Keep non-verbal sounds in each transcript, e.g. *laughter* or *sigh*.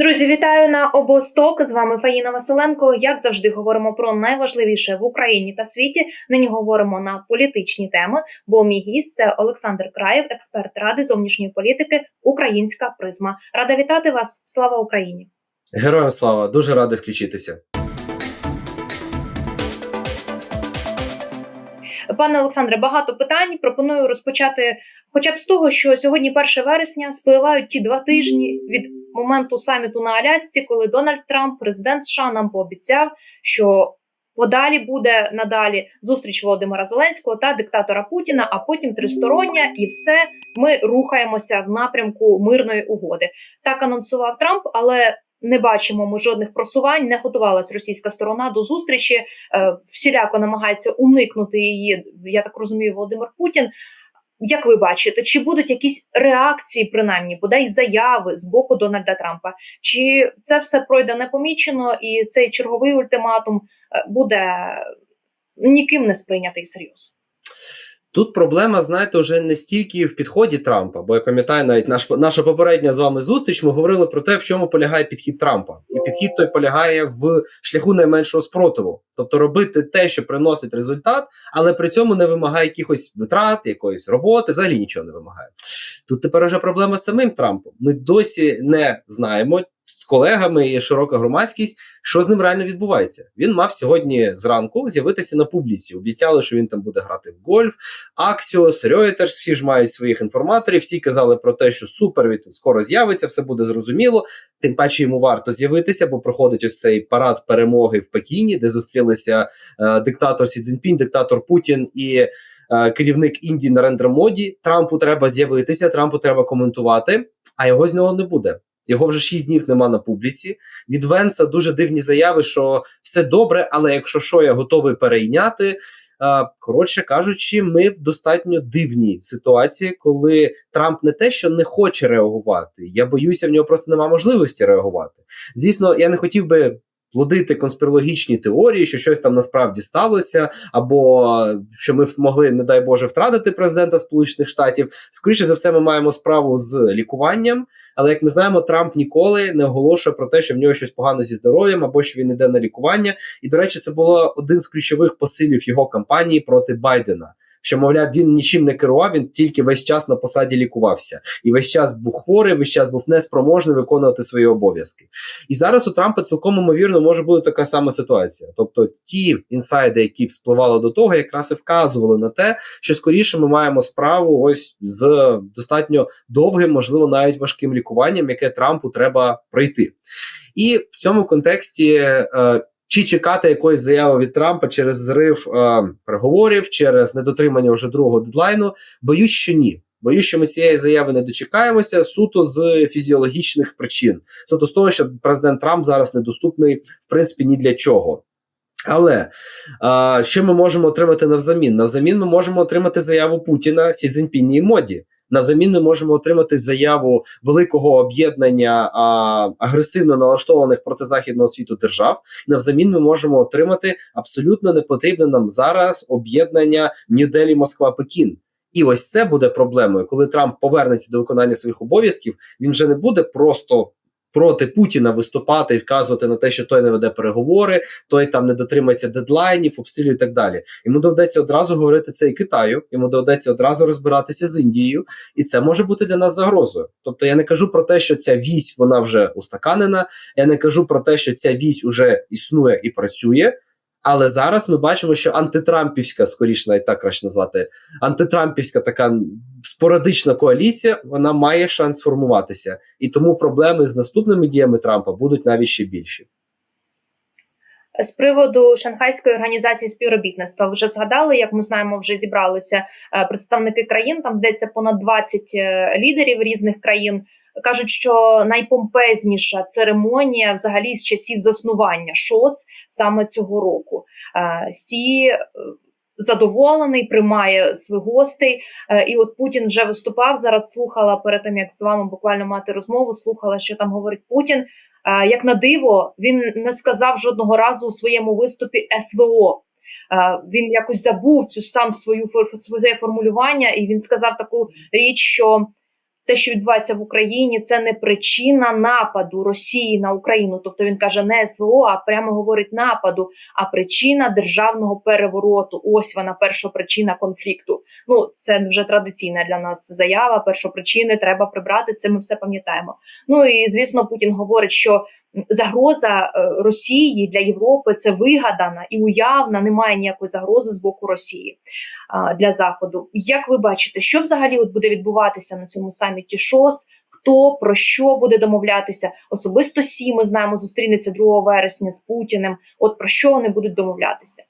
Друзі, вітаю на обосток. З вами Фаїна Василенко. Як завжди, говоримо про найважливіше в Україні та світі. Нині говоримо на політичні теми. Бо мій гість це Олександр Краєв, експерт ради зовнішньої політики, Українська призма. Рада вітати вас. Слава Україні! Героям слава, дуже радий включитися. Пане Олександре, багато питань. Пропоную розпочати, хоча б з того, що сьогодні 1 вересня спливають ті два тижні від моменту саміту на Алясці, коли Дональд Трамп, президент США, нам пообіцяв, що подалі буде надалі зустріч Володимира Зеленського та диктатора Путіна, а потім тристороння, і все ми рухаємося в напрямку мирної угоди. Так анонсував Трамп, але. Не бачимо ми жодних просувань, не готувалась російська сторона до зустрічі. Е, всіляко намагається уникнути її. Я так розумію, Володимир Путін. Як ви бачите, чи будуть якісь реакції, принаймні, бодай заяви з боку Дональда Трампа? Чи це все пройде непомічено, і цей черговий ультиматум е, буде ніким не сприйнятий серйозно? Тут проблема, знаєте, вже не стільки в підході Трампа, бо я пам'ятаю, навіть наш наша попередня з вами зустріч. Ми говорили про те, в чому полягає підхід Трампа, і підхід той полягає в шляху найменшого спротиву, тобто робити те, що приносить результат, але при цьому не вимагає якихось витрат, якоїсь роботи, взагалі нічого не вимагає. Тут тепер вже проблема з самим Трампом. Ми досі не знаємо колегами і широка громадськість, що з ним реально відбувається. Він мав сьогодні зранку з'явитися на публіці. Обіцяли, що він там буде грати в гольф. Аксіос, Reuters, всі ж мають своїх інформаторів. Всі казали про те, що супер він скоро з'явиться, все буде зрозуміло. Тим паче йому варто з'явитися, бо проходить ось цей парад перемоги в Пекіні, де зустрілися е, диктатор Сі Цзіньпінь, диктатор Путін і. е, Керівник Індії Нарендра Моді Трампу треба з'явитися, Трампу треба коментувати, а його з нього не буде. Його вже 6 днів нема на публіці. Від Венса дуже дивні заяви, що все добре, але якщо що, я готовий перейняти. Коротше кажучи, ми в достатньо дивній ситуації, коли Трамп не те, що не хоче реагувати. Я боюся, в нього просто немає можливості реагувати. Звісно, я не хотів би плодити конспірологічні теорії, що щось там насправді сталося, або що ми могли, не дай Боже, втратити президента Сполучених Штатів. Скоріше за все, ми маємо справу з лікуванням. Але як ми знаємо, Трамп ніколи не оголошує про те, що в нього щось погано зі здоров'ям або що він іде на лікування. І до речі, це було один з ключових посилів його кампанії проти Байдена. Що, мовляв, він нічим не керував, він тільки весь час на посаді лікувався, і весь час був хворий, весь час був неспроможний виконувати свої обов'язки. І зараз у Трампа цілком ймовірно може бути така сама ситуація. Тобто, ті інсайди, які вспливали до того, якраз і вказували на те, що скоріше ми маємо справу ось з достатньо довгим, можливо, навіть важким лікуванням, яке Трампу треба пройти. І в цьому контексті. Е, чи чекати якоїсь заяви від Трампа через зрив е, переговорів, через недотримання вже другого дедлайну? Боюсь, що ні. Боюсь, що ми цієї заяви не дочекаємося суто з фізіологічних причин, суто з того, що президент Трамп зараз недоступний в принципі ні для чого. Але а, що ми можемо отримати навзамін? Навзамін ми можемо отримати заяву Путіна, Сі Цзіньпіні і моді. Навзамін ми можемо отримати заяву великого об'єднання а, агресивно налаштованих проти західного світу держав. Навзамін ми можемо отримати абсолютно непотрібне нам зараз об'єднання Нью-Делі, Москва, Пекін. І ось це буде проблемою, коли Трамп повернеться до виконання своїх обов'язків. Він вже не буде просто проти Путіна виступати і вказувати на те, що той не веде переговори, той там не дотримається дедлайнів, обстрілів і так далі. Йому доведеться одразу говорити це і Китаю, йому доведеться одразу розбиратися з Індією, і це може бути для нас загрозою. Тобто я не кажу про те, що ця вісь вона вже устаканена. Я не кажу про те, що ця вісь уже існує і працює. Але зараз ми бачимо, що антитрампівська, скоріше навіть так краще назвати, антитрампівська така спорадична коаліція, вона має шанс сформуватися. І тому проблеми з наступними діями Трампа будуть навіть ще більші. З приводу Шанхайської організації співробітництва вже згадали, як ми знаємо, вже зібралися е, представники країн. Там здається понад 20 е, лідерів різних країн. Кажуть, що найпомпезніша церемонія взагалі з часів заснування ШОС саме цього року. Е, Сі задоволений, приймає своїх гостей. І от Путін вже виступав зараз. Слухала перед тим, як з вами буквально мати розмову. Слухала, що там говорить Путін. Як на диво, він не сказав жодного разу у своєму виступі СВО. Він якось забув цю сам свою своє формулювання, і він сказав таку річ, що те, що відбувається в Україні, це не причина нападу Росії на Україну. Тобто він каже не СВО, а прямо говорить нападу, а причина державного перевороту. Ось вона перша причина конфлікту. Ну це вже традиційна для нас заява. Першопричини треба прибрати. Це ми все пам'ятаємо. Ну і звісно, Путін говорить, що загроза е, Росії для Європи це вигадана і уявна. Немає ніякої загрози з боку Росії для заходу. Як ви бачите, що взагалі буде відбуватися на цьому саміті ШОС? Хто про що буде домовлятися? Особисто Сі, ми знаємо, зустрінеться 2 вересня з Путіним. От про що вони будуть домовлятися?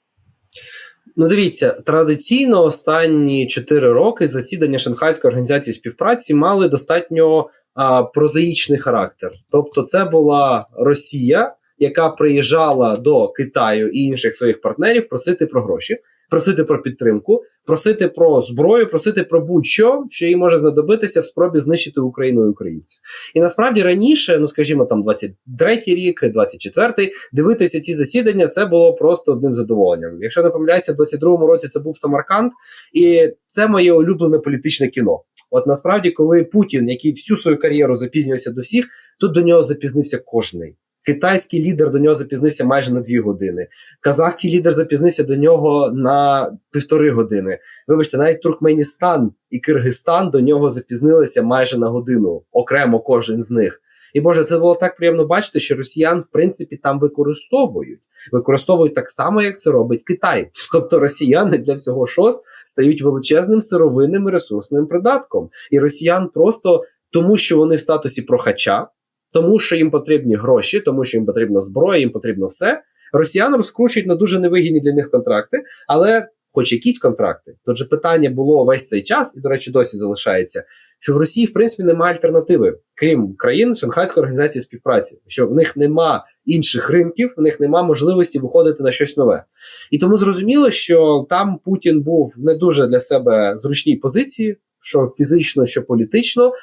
Ну, дивіться, традиційно останні 4 роки засідання Шанхайської організації співпраці мали достатньо а, прозаїчний характер. Тобто, це була Росія, яка приїжджала до Китаю і інших своїх партнерів просити про гроші, просити про підтримку, просити про зброю, просити про будь-що, що їй може знадобитися в спробі знищити Україну і українців. І насправді раніше, ну скажімо, там 23-й рік, 24-й, дивитися ці засідання, це було просто одним задоволенням. Якщо не помиляюся, в 22-му році це був Самарканд, і це моє улюблене політичне кіно. От насправді, коли Путін, який всю свою кар'єру запізнювався до всіх, тут до нього запізнився кожний. Китайський лідер до нього запізнився майже на дві години. Казахський лідер запізнився до нього на півтори години. Вибачте, навіть Туркменістан і Киргизстан до нього запізнилися майже на годину, окремо кожен з них. І Боже, це було так приємно бачити, що росіян, в принципі, там використовують. Використовують так само, як це робить Китай. Тобто росіяни для всього ШОС стають величезним сировинним і ресурсним придатком. І росіян просто тому, що вони в статусі прохача, тому що їм потрібні гроші, тому що їм потрібна зброя, їм потрібно все. Росіян розкручують на дуже невигідні для них контракти, але хоч якісь контракти. Тут же питання було весь цей час, і, до речі, досі залишається, що в Росії, в принципі, немає альтернативи, крім країн Шанхайської організації співпраці, що в них нема інших ринків, в них нема можливості виходити на щось нове. І тому зрозуміло, що там Путін був в не дуже для себе зручній позиції, що фізично, що політично,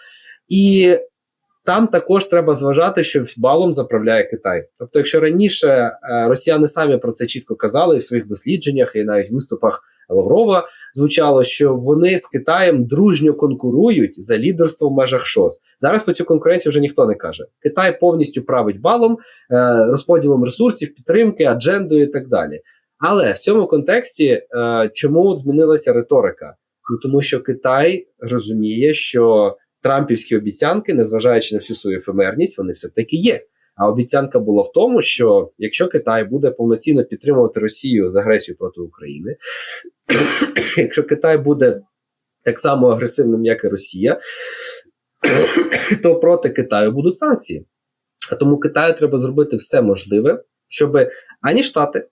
і там також треба зважати, що балом заправляє Китай. Тобто, якщо раніше е, росіяни самі про це чітко казали в своїх дослідженнях і навіть виступах Лаврова звучало, що вони з Китаєм дружньо конкурують за лідерство в межах ШОС. Зараз по цю конкуренцію вже ніхто не каже. Китай повністю править балом, е, розподілом ресурсів, підтримки, аджендою і так далі. Але в цьому контексті е, чому змінилася риторика? Ну тому що Китай розуміє, що Трампівські обіцянки, незважаючи на всю свою ефемерність, вони все таки є. А обіцянка була в тому, що якщо Китай буде повноцінно підтримувати Росію з агресію проти України, *coughs* якщо Китай буде так само агресивним, як і Росія, *coughs* то проти Китаю будуть санкції. А тому Китаю треба зробити все можливе, щоб ані Штати,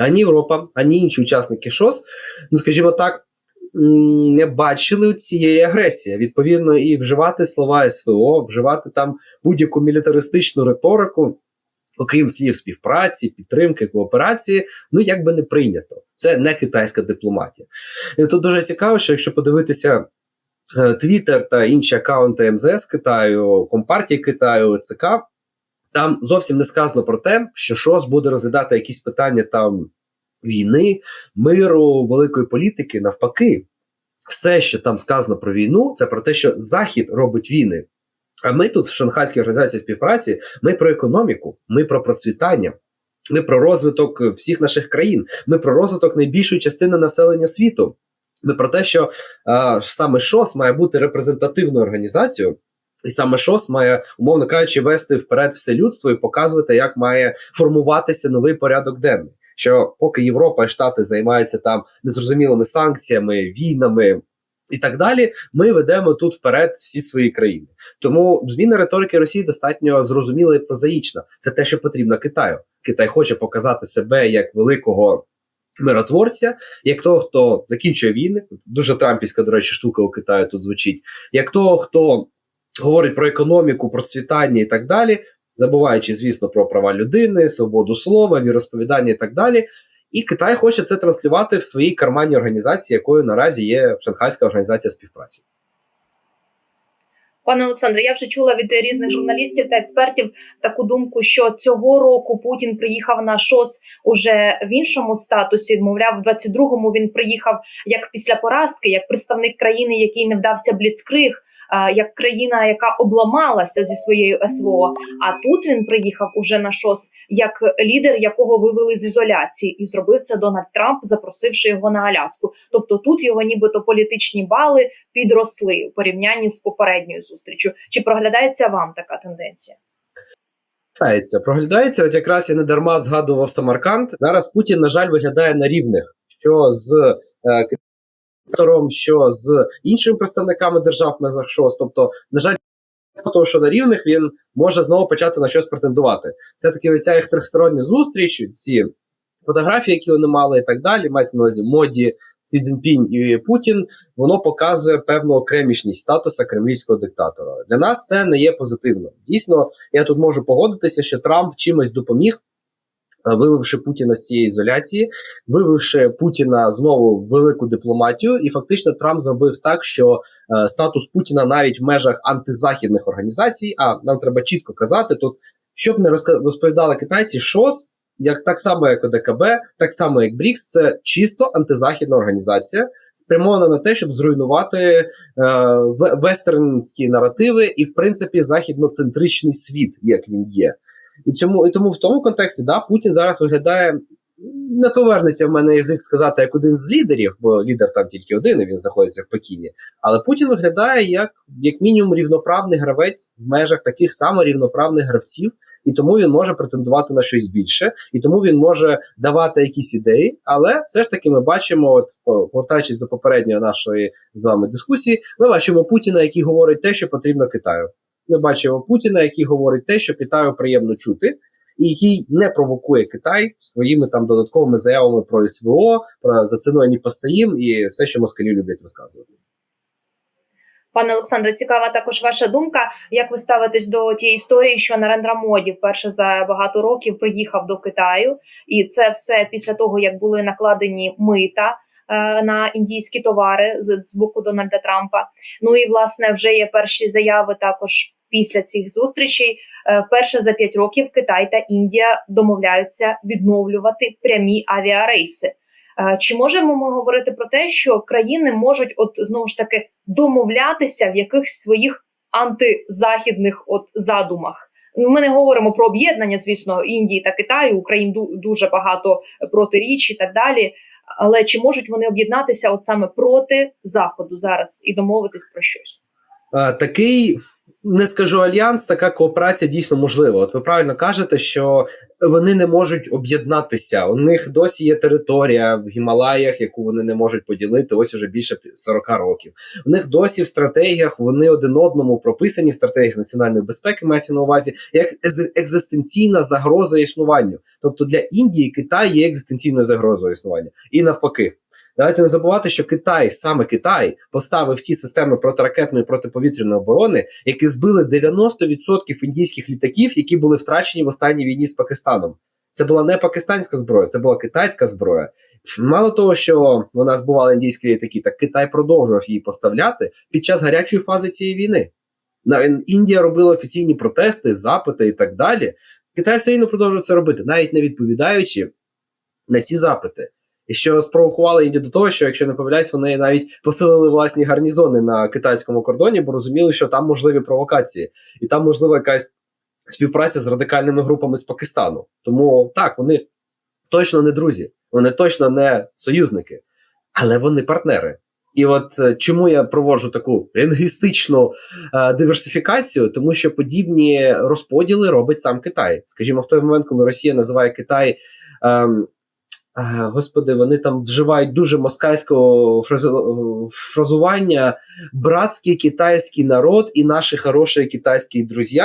ані Європа, ані інші учасники ШОС, ну скажімо так, не бачили цієї агресії. Відповідно, і вживати слова СВО, вживати там будь-яку мілітаристичну риторику, окрім слів співпраці, підтримки, кооперації, ну як би не прийнято. Це не китайська дипломатія. І тут дуже цікаво, що якщо подивитися. Твіттер та інші аккаунти МЗС Китаю, Компартії Китаю, ЦК, там зовсім не сказано про те, що ШОС буде розглядати якісь питання там війни, миру, великої політики. Навпаки, все, що там сказано про війну, це про те, що Захід робить війни. А ми тут, в Шанхайській організації співпраці, ми про економіку, ми про процвітання. Ми про розвиток всіх наших країн, ми про розвиток найбільшої частини населення світу. Ми про те, що а, саме ШОС має бути репрезентативною організацією, і саме ШОС має, умовно кажучи, вести вперед все людство і показувати, як має формуватися новий порядок денний. Що поки Європа і Штати займаються там незрозумілими санкціями, війнами і так далі, ми ведемо тут вперед всі свої країни. Тому зміна риторики Росії достатньо зрозуміла і прозаїчна. Це те, що потрібно Китаю. Китай хоче показати себе як великого миротворця, як того, хто закінчує війни. Дуже трампівська, до речі, штука у Китаю тут звучить, як того, хто говорить про економіку, процвітання і так далі, забуваючи, звісно, про права людини, свободу слова, віросповідання і так далі. І Китай хоче це транслювати в своїй карманній організації, якою наразі є Шанхайська організація співпраці. Пане Олександре, я вже чула від різних журналістів та експертів таку думку, що цього року Путін приїхав на ШОС уже в іншому статусі. Мовляв, в 22-му він приїхав як після поразки, як представник країни, який не вдався бліцкриг. Е, як країна, яка обламалася зі своєю СВО. А тут він приїхав уже на ШОС як лідер, якого вивели з ізоляції, і зробив це Дональд Трамп, запросивши його на Аляску. Тобто тут його нібито політичні бали підросли у порівнянні з попередньою зустрічю. Чи проглядається вам така тенденція? Проглядається, проглядається. От якраз я не дарма згадував Самарканд. Зараз Путін, на жаль, виглядає на рівних, що з е, що з іншими представниками держав в межах ШОС. Тобто, на жаль, того, що на рівних він може знову почати на щось претендувати. Це таки оця їх трьохстороння зустріч, ці фотографії, які вони мали, і так далі. Мається на увазі моді. Цзіньпінь і Путін, воно показує певну окремішність статуса кремлівського диктатора. Для нас це не є позитивно. Дійсно, я тут можу погодитися, що Трамп чимось допоміг, вививши Путіна з цієї ізоляції, вививши Путіна знову в велику дипломатію, і фактично Трамп зробив так, що е, статус Путіна навіть в межах антизахідних організацій. А нам треба чітко казати тут, щоб не розповідали китайці, ШОС як так само, як ОДКБ, так само як БРІКС, це чисто антизахідна організація, спрямована на те, щоб зруйнувати е, вестернські наративи і, в принципі, західноцентричний світ, як він є. І цьому і тому в тому контексті да, Путін зараз виглядає. Не повернеться в мене язик сказати як один з лідерів, бо лідер там тільки один, і він знаходиться в Пекіні. Але Путін виглядає як, як мінімум рівноправний гравець в межах таких само рівноправних гравців, і тому він може претендувати на щось більше, і тому він може давати якісь ідеї. Але все ж таки ми бачимо, от повертаючись до попередньої нашої з вами дискусії, ми бачимо Путіна, який говорить те, що потрібно Китаю. Ми бачимо Путіна, який говорить те, що Китаю приємно чути. І який не провокує Китай своїми там додатковими заявами про СВО, про за ціною не постоїм і все, що москалі люблять розказувати. Пане Олександре, цікава також ваша думка. Як ви ставитесь до тієї історії, що Нарендра Моді вперше за багато років приїхав до Китаю, і це все після того, як були накладені мита на індійські товари з, з боку Дональда Трампа. Ну і власне вже є перші заяви також після цих зустрічей. Е, вперше за п'ять років Китай та Індія домовляються відновлювати прямі авіарейси. Е, Чи можемо ми говорити про те, що країни можуть, от знову ж таки, домовлятися в якихось своїх антизахідних от задумах? Ми не говоримо про об'єднання, звісно, Індії та Китаю, Україн дуже багато протиріч і так далі. Але чи можуть вони об'єднатися от саме проти заходу зараз і домовитись про щось? Е, такий не скажу альянс, така кооперація дійсно можлива. От ви правильно кажете, що вони не можуть об'єднатися. У них досі є територія в Гімалаях, яку вони не можуть поділити. Ось уже більше 40 років. У них досі в стратегіях вони один одному прописані в стратегіях національної безпеки. Мається на увазі як екзистенційна загроза існуванню. Тобто для Індії Китай є екзистенційною загрозою існування, і навпаки. Давайте не забувати, що Китай, саме Китай, поставив ті системи протиракетної протиповітряної оборони, які збили 90% індійських літаків, які були втрачені в останній війні з Пакистаном. Це була не пакистанська зброя, це була китайська зброя. Мало того, що вона збивала індійські літаки, так Китай продовжував її поставляти під час гарячої фази цієї війни. Індія робила офіційні протести, запити і так далі. Китай все рівно продовжує це робити, навіть не відповідаючи на ці запити. І що спровокувало Індію до того, що, якщо не помиляюсь, вони навіть посилили власні гарнізони на китайському кордоні, бо розуміли, що там можливі провокації, і там можлива якась співпраця з радикальними групами з Пакистану. Тому так, вони точно не друзі, вони точно не союзники, але вони партнери. І от е, чому я проводжу таку лінгвістичну е, диверсифікацію, тому що подібні розподіли робить сам Китай. Скажімо, в той момент, коли Росія називає Китай. е, Господи, вони там вживають дуже москальського фразування братський китайський народ і наші хороші китайські друзі.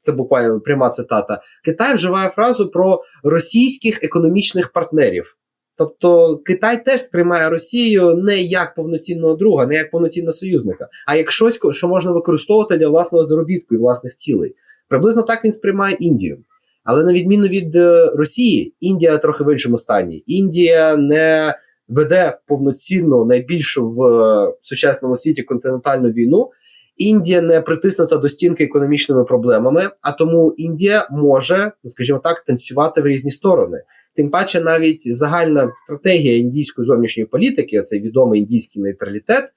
Це буквально пряма цитата. Китай вживає фразу про російських економічних партнерів. Тобто Китай теж сприймає Росію не як повноцінного друга, не як повноцінного союзника, а як щось, що можна використовувати для власного заробітку і власних цілей. Приблизно так він сприймає Індію. Але на відміну від е, Росії, Індія трохи в іншому стані. Індія не веде повноцінну найбільшу в е, сучасному світі континентальну війну. Індія не притиснута до стінки економічними проблемами, а тому Індія може, ну, скажімо так, танцювати в різні сторони. Тим паче, навіть загальна стратегія індійської зовнішньої політики, цей відомий індійський нейтралітет, е,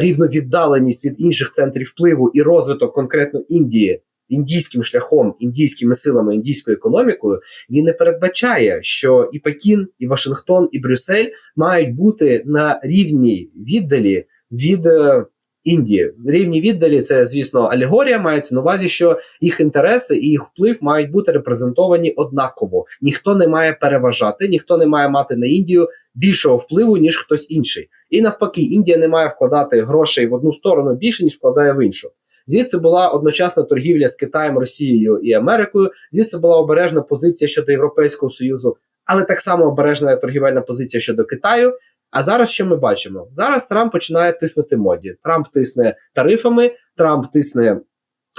рівновіддаленість від інших центрів впливу і розвиток конкретно Індії індійським шляхом, індійськими силами, індійською економікою, він не передбачає, що і Пекін, і Вашингтон, і Брюссель мають бути на рівній віддалі від е, Індії. Рівні віддалі це, звісно, алегорія. Мається на увазі, що їх інтереси і їх вплив мають бути репрезентовані однаково. Ніхто не має переважати, ніхто не має мати на Індію більшого впливу ніж хтось інший. І навпаки, Індія не має вкладати грошей в одну сторону більше ніж вкладає в іншу. Звідси була одночасна торгівля з Китаєм, Росією і Америкою. Звідси була обережна позиція щодо Європейського союзу, але так само обережна торгівельна позиція щодо Китаю. А зараз що ми бачимо? Зараз Трамп починає тиснути моді. Трамп тисне тарифами, Трамп тисне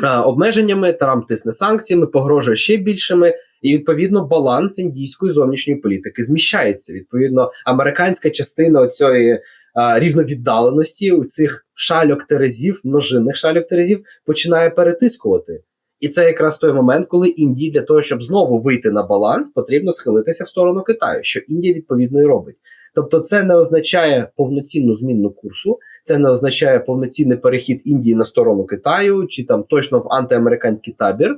а, обмеженнями, Трамп тисне санкціями, погрожує ще більшими. І відповідно баланс індійської зовнішньої політики зміщається. Відповідно, американська частина цієї рівновіддаленості у цих шальок терезів, множинних шальок терезів, починає перетискувати. І це якраз той момент, коли Індії для того, щоб знову вийти на баланс, потрібно схилитися в сторону Китаю, що Індія відповідно і робить. Тобто, це не означає повноцінну зміну курсу, це не означає повноцінний перехід Індії на сторону Китаю чи там точно в антиамериканський табір.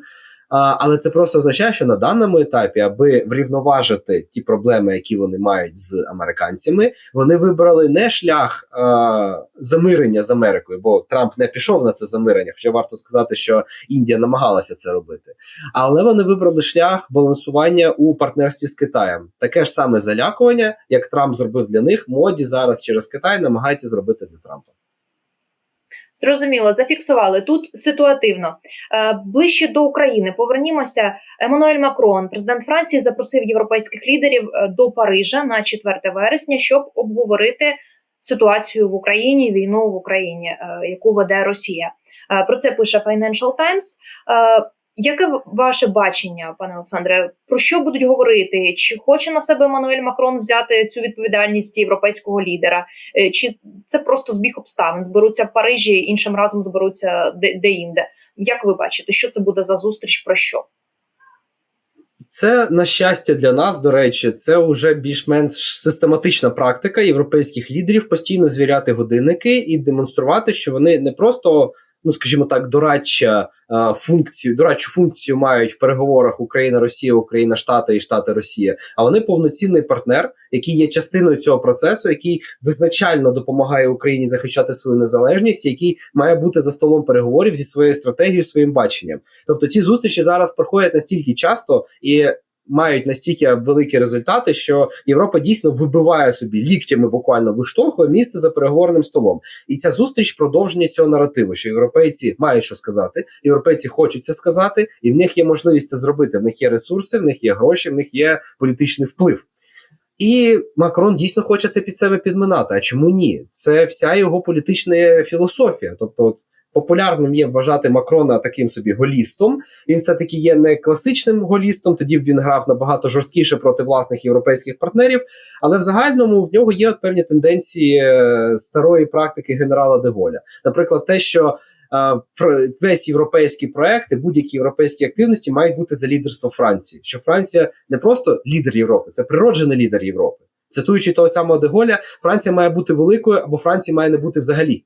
Але це просто означає, що на даному етапі, аби врівноважити ті проблеми, які вони мають з американцями, вони вибрали не шлях а, замирення з Америкою, бо Трамп не пішов на це замирення. Хоча варто сказати, що Індія намагалася це робити. Але вони вибрали шлях балансування у партнерстві з Китаєм. Таке ж саме залякування, як Трамп зробив для них, моді зараз через Китай намагається зробити для Трампа. Зрозуміло, зафіксували тут ситуативно. Е, ближче до України повернімося. Еммануель Макрон, президент Франції, запросив європейських лідерів е, до Парижа на 4 вересня, щоб обговорити ситуацію в Україні, війну в Україні, е, яку веде Росія. Про це пише Financial Times. Яке ваше бачення, пане Олександре? Про що будуть говорити? Чи хоче на себе Мануель Макрон взяти цю відповідальність європейського лідера? Чи це просто збіг обставин? Зберуться в Парижі, іншим разом зберуться де-інде? Як ви бачите, що це буде за зустріч? Про що? Це на щастя для нас, до речі, це вже більш-менш систематична практика європейських лідерів постійно звіряти годинники і демонструвати, що вони не просто ну скажімо так, дорадча функцію, дорадчу функцію мають в переговорах Україна, Росія, Україна, Штати і Штати Росія. А вони повноцінний партнер, який є частиною цього процесу, який визначально допомагає Україні захищати свою незалежність, який має бути за столом переговорів зі своєю стратегією, своїм баченням. Тобто ці зустрічі зараз проходять настільки часто і мають настільки великі результати, що Європа дійсно вибиває собі ліктями, буквально виштовхує місце за переговорним столом. І ця зустріч продовження цього наративу, що європейці мають що сказати, європейці хочуть це сказати, і в них є можливість це зробити. В них є ресурси, в них є гроші, в них є політичний вплив. І Макрон дійсно хоче це під себе підминати. А чому ні? Це вся його політична філософія. Тобто, популярним є вважати Макрона таким собі голістом. Він все таки є не класичним голістом. Тоді б він грав набагато жорсткіше проти власних європейських партнерів. Але в загальному в нього є от певні тенденції е, старої практики генерала Деголя. Наприклад, те, що е, Весь європейський проект і будь-які європейські активності мають бути за лідерство Франції. Що Франція не просто лідер Європи, це природжений лідер Європи. Цитуючи того самого Деголя, Франція має бути великою або Франції має не бути взагалі.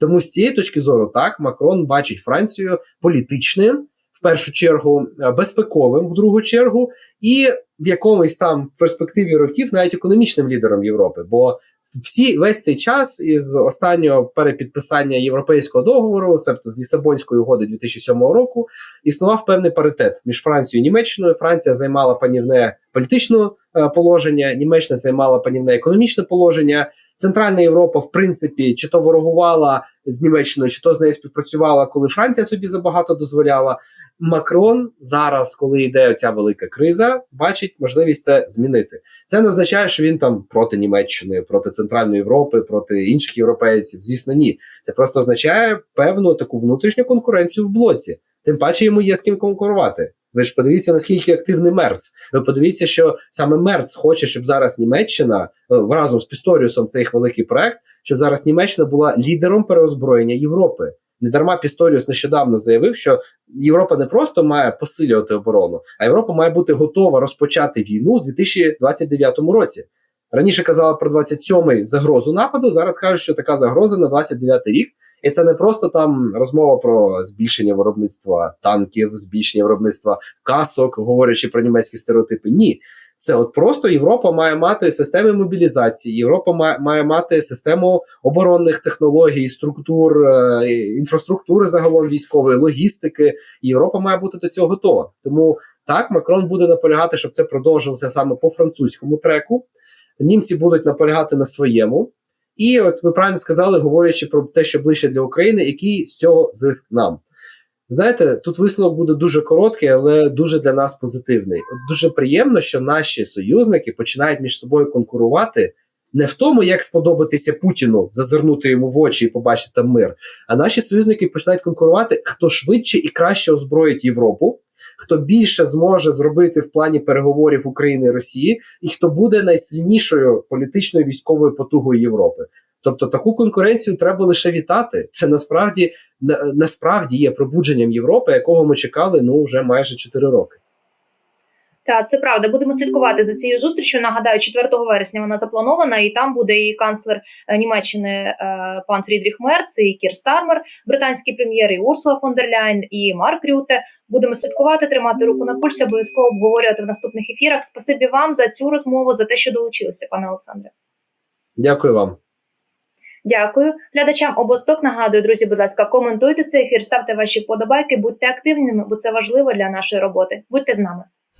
Тому з цієї точки зору, так Макрон бачить Францію політичним, в першу чергу, е, безпековим, в другу чергу, і в якомусь там перспективі років навіть економічним лідером Європи. Бо всі весь цей час із останнього перепідписання європейського договору, себто з Лісабонської угоди 2007 року, існував певний паритет між Францією і Німеччиною. Франція займала панівне політичне положення, Німеччина займала панівне економічне положення. Центральна Європа, в принципі, чи то ворогувала з Німеччиною, чи то з нею співпрацювала, коли Франція собі забагато дозволяла. Макрон зараз, коли йде ця велика криза, бачить можливість це змінити. Це не означає, що він там проти Німеччини, проти Центральної Європи, проти інших європейців. Звісно, ні. Це просто означає певну таку внутрішню конкуренцію в блоці. Тим паче йому є з ким конкурувати. Ви ж подивіться, наскільки активний Мерц. Ви подивіться, що саме Мерц хоче, щоб зараз Німеччина е, разом з Пісторіусом це їх великий проект, щоб зараз Німеччина була лідером переозброєння Європи. Недарма Пісторіус нещодавно заявив, що Європа не просто має посилювати оборону, а Європа має бути готова розпочати війну у 2029 році. Раніше казали про 27-й загрозу нападу. Зараз кажуть, що така загроза на 29-й рік. І це не просто там розмова про збільшення виробництва танків, збільшення виробництва касок, говорячи про німецькі стереотипи. Ні, це от просто Європа має мати системи мобілізації, Європа має, мати систему оборонних технологій, структур, е, інфраструктури загалом військової, логістики. Європа має бути до цього готова. Тому так Макрон буде наполягати, щоб це продовжилося саме по французькому треку. Німці будуть наполягати на своєму. І от ви правильно сказали, говорячи про те, що ближче для України, який з цього зиск нам. Знаєте, тут висновок буде дуже короткий, але дуже для нас позитивний. От дуже приємно, що наші союзники починають між собою конкурувати не в тому, як сподобатися Путіну, зазирнути йому в очі і побачити там мир. А наші союзники починають конкурувати, хто швидше і краще озброїть Європу, хто більше зможе зробити в плані переговорів України і Росії, і хто буде найсильнішою політичною військовою потугою Європи. Тобто таку конкуренцію треба лише вітати. Це насправді на, насправді є пробудженням Європи, якого ми чекали ну вже майже 4 роки. Та це правда. Будемо слідкувати за цією зустрічю. Нагадаю, 4 вересня вона запланована, і там буде і канцлер е, Німеччини е, пан Фрідріх Мерц, і Кір Стармер, британський прем'єр, і Урсула фон дер Ляйн, і Марк Рюте. Будемо слідкувати, тримати руку на пульсі, обов'язково обговорювати в наступних ефірах. Спасибі вам за цю розмову, за те, що долучилися, пане Олександре. Дякую вам. Дякую глядачам обосток. Нагадую, друзі, будь ласка, коментуйте цей ефір, ставте ваші подобайки, будьте активними, бо це важливо для нашої роботи. Будьте з нами.